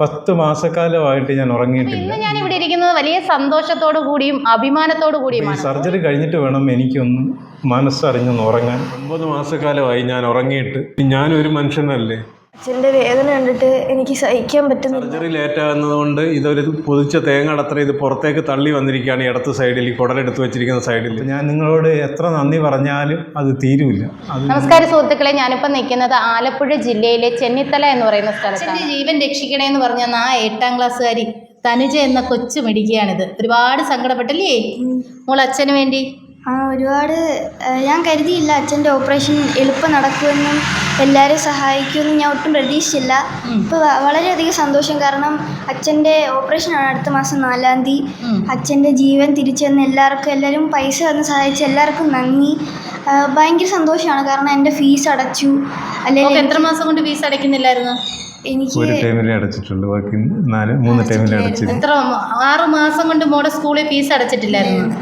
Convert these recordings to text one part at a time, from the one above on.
പത്ത് മാസക്കാലമായിട്ട് ഞാൻ ഉറങ്ങിയിട്ടില്ല. ഇന്ന് ഞാൻ ഇവിടെ ഇരിക്കുന്നത് വലിയ സന്തോഷത്തോടു കൂടിയും അഭിമാനത്തോടു ഈ കൂടിയുമാണ്. സർജറി കഴിഞ്ഞിട്ട് വേണം എനിക്കൊന്ന് മനസ്സറിഞ്ഞൊന്ന് ഉറങ്ങാൻ. ഒമ്പത് മാസക്കാലമായി ഞാൻ ഉറങ്ങിയിട്ട്. ഞാനൊരു മനുഷ്യനല്ലേ? അച്ഛന്റെ വേദന കണ്ടിട്ട് എനിക്ക് സഹിക്കാൻ പറ്റുന്നില്ല. സർജറി ലേറ്റ് ആകുന്നതുകൊണ്ട് ഇതൊരു പൊതിച്ച തേങ്ങ അടത്ര ഇത് പുറത്തേക്ക് തള്ളി വന്നിരിക്കുകയാണ് ഈ ഇടത്ത് സൈഡിൽ ഈ കുടലെടുത്ത് വെച്ചിരിക്കുന്ന സൈഡിൽ ഞാൻ നിങ്ങളോട് എത്ര നന്ദി പറഞ്ഞാലും അത് തീരുമില്ല നമസ്കാര നമസ്കാരം സുഹൃത്തുക്കളെ ഞാനിപ്പോൾ നിൽക്കുന്നത് ആലപ്പുഴ ജില്ലയിലെ ചെന്നിത്തല എന്ന് പറയുന്ന സ്ഥലത്താണ്. ജീവൻ രക്ഷിക്കണേ എന്ന് പറഞ്ഞ ആ എട്ടാം ക്ലാസ്സുകാരി തനുജ എന്ന കൊച്ചു മിടിക്കുകയാണിത് ഒരുപാട് സങ്കടപ്പെട്ടല്ലേ? മോൾ അച്ഛന് വേണ്ടി? ആ ഒരുപാട് ഞാൻ കരുതിയില്ല അച്ഛന്റെ ഓപ്പറേഷൻ എളുപ്പം നടക്കുമെന്നും എല്ലാവരും സഹായിക്കുമെന്ന് ഞാൻ ഒട്ടും പ്രതീക്ഷിച്ചില്ല. ഇപ്പോൾ വളരെയധികം സന്തോഷം. കാരണം അച്ഛന്റെ ഓപ്പറേഷനാണ് അടുത്ത മാസം നാലാം തീയതി. അച്ഛന്റെ ജീവൻ തിരിച്ചു തന്ന എല്ലാവർക്കും എല്ലാവരും പൈസ തന്ന് സഹായിച്ച എല്ലാവർക്കും നന്ദി. ഭയങ്കര സന്തോഷമാണ്. കാരണം എന്റെ ഫീസ് അടച്ചു. അല്ലെങ്കിൽ എത്ര മാസം കൊണ്ട് ഫീസ് അടയ്ക്കുന്നില്ലായിരുന്നു? എനിക്ക് ഒരു ടൈമിലേ അടച്ചിട്ടുള്ളൂ. ബാക്കി നാല് മൂന്ന് ടൈമിലേ അടച്ചിട്ടുണ്ട് എത്ര ആറ് മാസം കൊണ്ട് മോടെ സ്കൂളിൽ ഫീസ് അടച്ചിട്ടില്ലായിരുന്നു.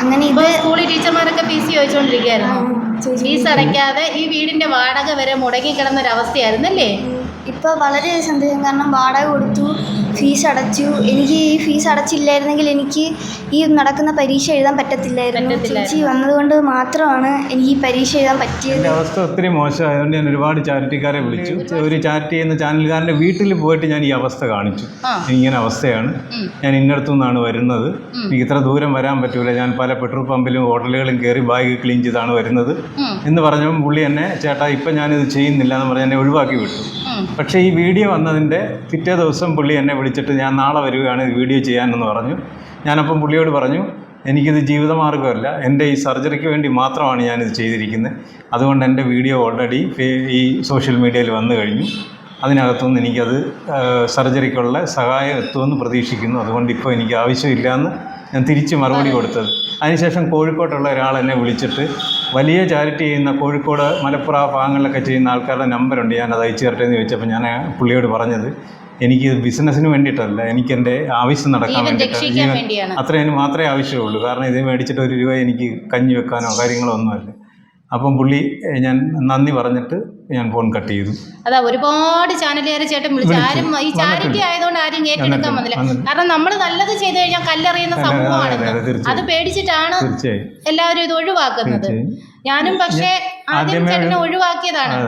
അങ്ങനെ ഇപ്പോൾ ഇത് സ്കൂളിൽ ടീച്ചർമാരൊക്കെ ഫീസ് ചോദിച്ചുകൊണ്ടിരിക്കുകയായിരുന്നു ചോദിച്ചു ഫീസ് അടയ്ക്കാതെ ഈ വീടിന്റെ വാടക വരെ മുടങ്ങി കിടന്ന ഒരു അവസ്ഥയായിരുന്നല്ലേ ഇപ്പോൾ വളരെ സന്തോഷം കാരണം വാടക കൊടുത്തു ഫീസ് അടച്ചു. എനിക്ക് ഈ ഫീസ് അടച്ചില്ലായിരുന്നെങ്കിൽ എനിക്ക് ഈ നടക്കുന്ന പരീക്ഷ എഴുതാൻ പറ്റത്തില്ലായിരുന്നു. ചേച്ചി വന്നതുകൊണ്ട് മാത്രമാണ് എനിക്ക് ഈ പരീക്ഷ എഴുതാൻ പറ്റിയത്. അവസ്ഥ ഒത്തിരി മോശമായതുകൊണ്ട് ഞാൻ ഒരുപാട് ചാരിറ്റിക്കാരെ വിളിച്ചു. ഒരു ചാരിറ്റി എന്ന ചാനലുകാരന്റെ വീട്ടിൽ പോയിട്ട് ഞാൻ ഈ അവസ്ഥ കാണിച്ചു. ഇങ്ങനെ അവസ്ഥയാണ്. ഞാൻ ഇന്നടത്തു നിന്നാണ് വരുന്നത്. എനിക്ക് ഇത്ര ദൂരം വരാൻ പറ്റൂല. ഞാൻ പല പെട്രോൾ പമ്പിലും ഹോട്ടലുകളും കയറി ബാഗ് ക്ലീൻ ചെയ്താണ് വരുന്നത് എന്ന് പറഞ്ഞപ്പോൾ പുള്ളി എന്നെ ചേട്ടാ ഇപ്പം ഞാനിത് ചെയ്യുന്നില്ല എന്ന് പറഞ്ഞ് എന്നെ ഒഴിവാക്കി വിട്ടു. പക്ഷേ ഈ വീഡിയോ വന്നതിന്റെ പിറ്റേ ദിവസം പുള്ളി എന്നെ വിളിച്ചിട്ട് ഞാൻ നാളെ വരികയാണ് വീഡിയോ ചെയ്യാനെന്ന് പറഞ്ഞു. ഞാനപ്പം പുള്ളിയോട് പറഞ്ഞു എനിക്കിത് ജീവിതമാർഗമല്ല. എന്റെ ഈ സർജറിക്ക് വേണ്ടി മാത്രമാണ് ഞാനിത് ചെയ്തിരിക്കുന്നത്. അതുകൊണ്ട് എന്റെ വീഡിയോ ഓൾറെഡി ഈ സോഷ്യൽ മീഡിയയിൽ വന്നു കഴിഞ്ഞു. അതിനകത്തുനിന്ന് എനിക്കത് സർജറിക്കുള്ള സഹായം എത്തുമെന്ന് പ്രതീക്ഷിക്കുന്നു. അതുകൊണ്ട് ഇപ്പോൾ എനിക്ക് ആവശ്യമില്ല എന്ന് ഞാൻ തിരിച്ച് മറുപടി കൊടുത്തത്. അതിനുശേഷം കോഴിക്കോട്ടുള്ള ഒരാൾ എന്നെ വിളിച്ചിട്ട് വലിയ ചാരിറ്റി ചെയ്യുന്ന കോഴിക്കോട് മലപ്പുറ ഭാഗങ്ങളിലൊക്കെ ചെയ്യുന്ന ആൾക്കാരുടെ നമ്പറുണ്ട്. ഞാൻ അത് അയച്ചു തരട്ടെ എന്ന് ചോദിച്ചപ്പോൾ ഞാൻ പുള്ളിയോട് പറഞ്ഞത് എനിക്ക് ബിസിനസ്സിന് വേണ്ടിയിട്ടല്ല എനിക്ക് എന്റെ ആവശ്യം നടക്കാൻ വേണ്ടിയിട്ടാണ് അത്രയും മാത്രമേ ആവശ്യമുള്ളൂ. കാരണം ഇത് മേടിച്ചിട്ട് ഒരു രൂപ എനിക്ക് കഞ്ഞി വെക്കാനോ കാര്യങ്ങളോ ഒന്നുമല്ല. അപ്പം പുള്ളി ഞാൻ നന്ദി പറഞ്ഞിട്ട് ഞാൻ ഫോൺ കട്ട് ചെയ്തു. അതാ ഒരുപാട് ചാനലുകാരെ ചേട്ടൻ വിളിച്ചു. ആരും ഈ ചാരിറ്റി ആയതുകൊണ്ട് ആരും ഏറ്റെടുക്കാൻ വന്നില്ല. കാരണം നമ്മൾ നല്ലത് ചെയ്തു കഴിഞ്ഞാൽ കല്ലെറിയുന്ന അതെ, അതെ, പേടിച്ചിട്ടാണ് എല്ലാവരും ഇത് ഒഴിവാക്കുന്നത്. ഞാനും പക്ഷേ ആദ്യം ചേട്ടനെ ഒഴിവാക്കിയതാണ്.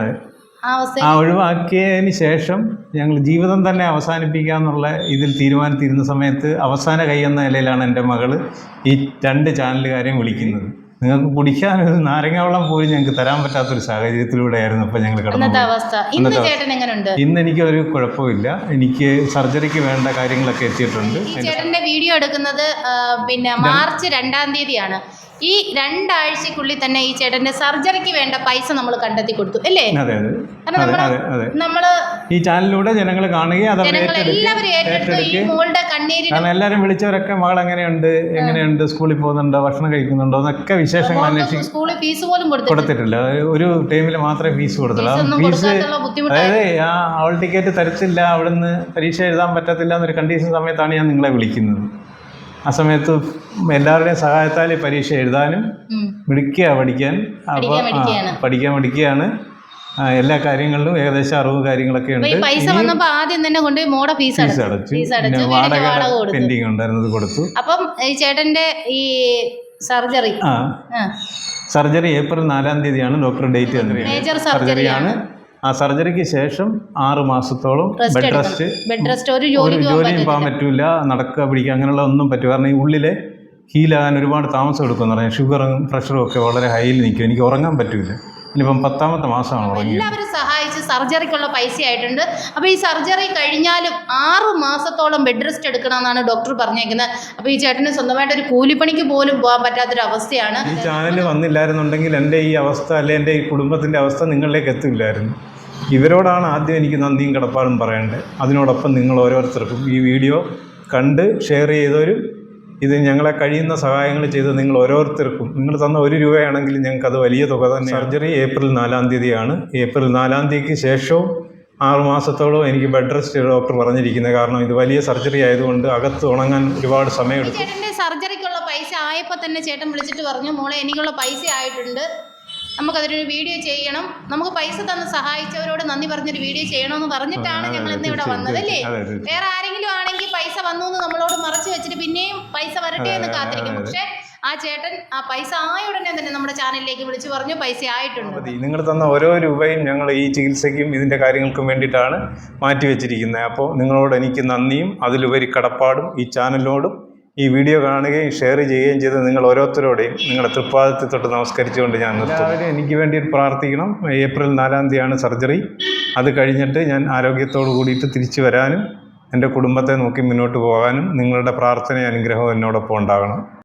ആ ഒഴിവാക്കിയതിന് ശേഷം ഞങ്ങൾ ജീവിതം തന്നെ അവസാനിപ്പിക്കുക എന്നുള്ള ഇതിൽ തീരുമാനത്തിരുന്ന സമയത്ത് അവസാന കൈ എന്ന നിലയിലാണ് എന്റെ മകൾ ഈ രണ്ട് ചാനലുകാരെയും വിളിക്കുന്നത്. നിങ്ങൾക്ക് കുടിക്കാൻ ഒരു നാരങ്ങ വെള്ളം പോലും ഞങ്ങൾക്ക് തരാൻ പറ്റാത്തൊരു സാഹചര്യത്തിലൂടെയായിരുന്നു അപ്പോൾ ഞങ്ങൾ കടന്നു ഇന്ന് എനിക്ക് ഒരു കുഴപ്പമില്ല. എനിക്ക് സർജറിക്ക് വേണ്ട കാര്യങ്ങളൊക്കെ എത്തിയിട്ടുണ്ട്. ചേട്ടന്റെ വീഡിയോ എടുക്കുന്നത് പിന്നെ മാർച്ച് രണ്ടാം തീയതിയാണ്. ഈ രണ്ടാഴ്ചക്കുള്ളിൽ തന്നെ ഈ ചേട്ടന്റെ സർജറിക്ക് വേണ്ട പൈസ നമ്മൾ കണ്ടെത്തി കൊടുത്തു അല്ലേ? നമ്മൾ ഈ ചാനലിലൂടെ ജനങ്ങൾ കാണുകയും എല്ലാവരും ഏറ്റെടുത്ത് ഈ ഏറ്റെടുക്കുകയും മോളുടെ കണ്ണീരിന് കാരണം എല്ലാവരും വിളിച്ചവരൊക്കെ മകൾ എങ്ങനെയുണ്ട്? എങ്ങനെയുണ്ട്? സ്കൂളിൽ പോകുന്നുണ്ടോ? ഭക്ഷണം കഴിക്കുന്നുണ്ടോ? എന്നൊക്കെ വിശേഷങ്ങൾ അന്വേഷിക്കും. സ്കൂളിൽ ഫീസ് പോലും കൊടുത്തിട്ടില്ല. ഒരു ടൈമിൽ മാത്രമേ ഫീസ് കൊടുത്തുള്ളൂ. ഫീസ് അതായത് ആ ഹോൾ ടിക്കറ്റ് തരത്തില്ല അവിടുന്ന് പരീക്ഷ എഴുതാൻ പറ്റത്തില്ല എന്നൊരു കണ്ടീഷൻ സമയത്താണ് ഞാൻ നിങ്ങളെ വിളിക്കുന്നത്. ആ സമയത്ത് എല്ലാവരുടെയും സഹായത്താൽ ഈ പരീക്ഷ എഴുതാനും. മിടിക്കുക പഠിക്കാൻ. അപ്പോൾ പഠിക്കാൻ ആ, എല്ലാ കാര്യങ്ങളിലും ഏകദേശം അറിവ് കാര്യങ്ങളൊക്കെ ഉണ്ട്. പൈസ വന്നപ്പോ ആദ്യം തന്നെ കൊണ്ട് മോടെ ഫീസ് അടച്ചു. പിന്നെ വാടക പെൻഡിങ് ഉണ്ടായിരുന്നത് കൊടുത്തു. അപ്പം ചേട്ടന്റെ ഈ സർജറി. സർജറി ഏപ്രിൽ നാലാം തീയതിയാണ് ഡോക്ടർ ഡേറ്റ് സർജറിയാണ്. ആ സർജറിക്ക് ശേഷം ആറ് മാസത്തോളം ബെഡ് റെസ്റ്റ് ബെഡ് റെസ്റ്റ് ഒരു ജോലിയും പോകാൻ പറ്റില്ല പറ്റൂല. നടക്കുക പിടിക്കുക അങ്ങനെയുള്ള ഒന്നും പറ്റും. കാരണം ഈ ഉള്ളിലെ ഹീലാകാൻ ഒരുപാട് താമസം എടുക്കുമെന്ന് പറഞ്ഞാൽ. ഷുഗറും പ്രഷറും ഒക്കെ വളരെ ഹൈയിൽ നിൽക്കും. എനിക്ക് ഉറങ്ങാൻ പറ്റില്ല ഇനിയിപ്പം പത്താമത്തെ മാസമാണ് എല്ലാവരും സഹായിച്ച് സർജറിക്കുള്ള പൈസ ആയിട്ടുണ്ട്. അപ്പോൾ ഈ സർജറി കഴിഞ്ഞാലും ആറ് മാസത്തോളം ബെഡ് റെസ്റ്റ് എടുക്കണമെന്നാണ് ഡോക്ടർ പറഞ്ഞേക്കുന്നത്. അപ്പോൾ ഈ ചേട്ടന് സ്വന്തമായിട്ട് ഒരു കൂലിപ്പണിക്ക് പോലും പോകാൻ പറ്റാത്തൊരു അവസ്ഥയാണ്. ഈ ചാനൽ വന്നില്ലായിരുന്നുണ്ടെങ്കിൽ എന്റെ ഈ അവസ്ഥ അല്ലെ എന്റെ ഈ കുടുംബത്തിന്റെ അവസ്ഥ നിങ്ങളിലേക്ക് എത്തില്ലായിരുന്നു. ഇവരോടാണ് ആദ്യം എനിക്ക് നന്ദിയും കടപ്പാടും പറയേണ്ടത്. അതിനോടൊപ്പം നിങ്ങൾ ഓരോരുത്തർക്കും ഈ വീഡിയോ കണ്ട് ഷെയർ ചെയ്തവരും ഇത് ഞങ്ങളെ കഴിയുന്ന സഹായങ്ങൾ ചെയ്ത് നിങ്ങൾ ഓരോരുത്തർക്കും നിങ്ങൾ തന്ന ഒരു രൂപയാണെങ്കിൽ ഞങ്ങൾക്ക് അത് വലിയ തുക തന്നെ. സർജറി ഏപ്രിൽ നാലാം തീയതിയാണ്. ഏപ്രിൽ നാലാം തീയതിക്ക് ശേഷവും ആറ് മാസത്തോളം എനിക്ക് ബെഡ് റെസ്റ്റ് ഡോക്ടർ പറഞ്ഞിരിക്കുന്നത് കാരണം ഇത് വലിയ സർജറി ആയതുകൊണ്ട് അകത്ത് ഉണങ്ങാൻ ഒരുപാട് സമയമെടുക്കും ചേട്ടന്റെ സർജറിക്കുള്ള പൈസ ആയപ്പോൾ തന്നെ ചേട്ടൻ വിളിച്ചിട്ട് പറഞ്ഞു മോളെ എനിക്കുള്ള പൈസ ആയിട്ടുണ്ട്. നമുക്കതിനൊരു വീഡിയോ ചെയ്യണം. നമുക്ക് പൈസ തന്ന് സഹായിച്ചവരോട് നന്ദി പറഞ്ഞൊരു വീഡിയോ ചെയ്യണമെന്ന് പറഞ്ഞിട്ടാണ് ഞങ്ങൾ ഇന്ന് ഇവിടെ വന്നത് അല്ലേ? വേറെ ആരെങ്കിലും ആണെങ്കിൽ പൈസ വന്നു എന്ന് നമ്മളോട് മറച്ചു വെച്ചിട്ട് പിന്നെയും പൈസ വരട്ടെ എന്ന് കാത്തിരിക്കും. പക്ഷെ ആ ചേട്ടൻ ആ പൈസ ആയ ഉടനെ തന്നെ നമ്മുടെ ചാനലിലേക്ക് വിളിച്ചു പറഞ്ഞു പൈസ ആയിട്ടുണ്ട്. നിങ്ങൾ തന്ന ഓരോ രൂപയും ഞങ്ങൾ ഈ ചികിത്സയ്ക്കും ഇതിന്റെ കാര്യങ്ങൾക്കും വേണ്ടിയിട്ടാണ് മാറ്റിവെച്ചിരിക്കുന്നത്. അപ്പോൾ നിങ്ങളോട് എനിക്ക് നന്ദിയും അതിലുപരി കടപ്പാടും ഈ ചാനലിനോടും ഈ വീഡിയോ കാണുകയും ഷെയർ ചെയ്യുകയും ചെയ്ത് നിങ്ങൾ ഓരോരുത്തരോടെയും നിങ്ങളുടെ തൃപ്പാദത്തിൽ തൊട്ട് നമസ്കരിച്ചുകൊണ്ട് ഞാൻ എല്ലാവരും എനിക്ക് വേണ്ടി പ്രാർത്ഥിക്കണം. ഏപ്രിൽ നാലാം തീയതിയാണ് സർജറി. അത് കഴിഞ്ഞിട്ട് ഞാൻ ആരോഗ്യത്തോടു കൂടിയിട്ട് തിരിച്ചു വരാനും എന്റെ കുടുംബത്തെ നോക്കി മുന്നോട്ട് പോകാനും നിങ്ങളുടെ പ്രാർത്ഥനയും അനുഗ്രഹവും എന്നോടൊപ്പം ഉണ്ടാകണം.